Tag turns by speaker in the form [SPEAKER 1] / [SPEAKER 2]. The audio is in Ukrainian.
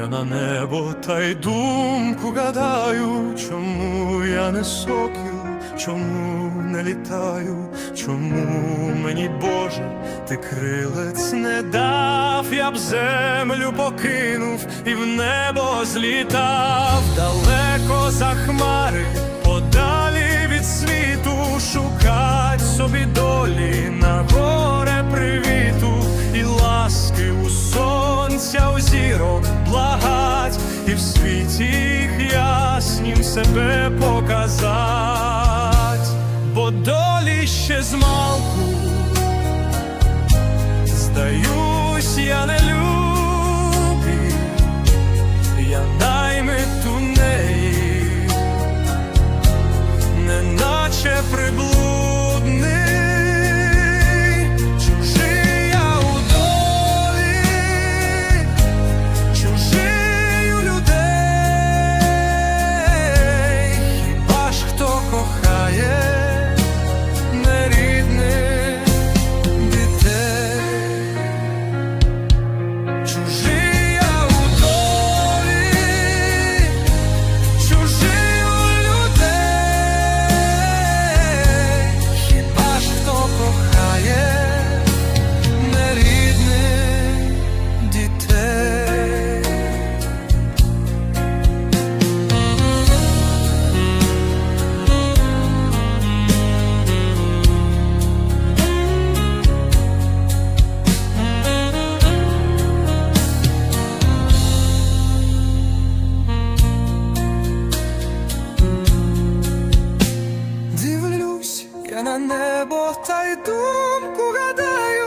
[SPEAKER 1] Я на небо та й думку гадаю, чому я не сокіл, чому не літаю, чому мені, Боже, ти крилець не дав, я б землю покинув і в небо злітав. Далеко за хмари, сонця у зірок благать, і в світі їх яснім себе показать, бо долі ще змалку, здаюсь, я не любі, я наймиту неї, неначе приблудний, небо та й думку гадаю,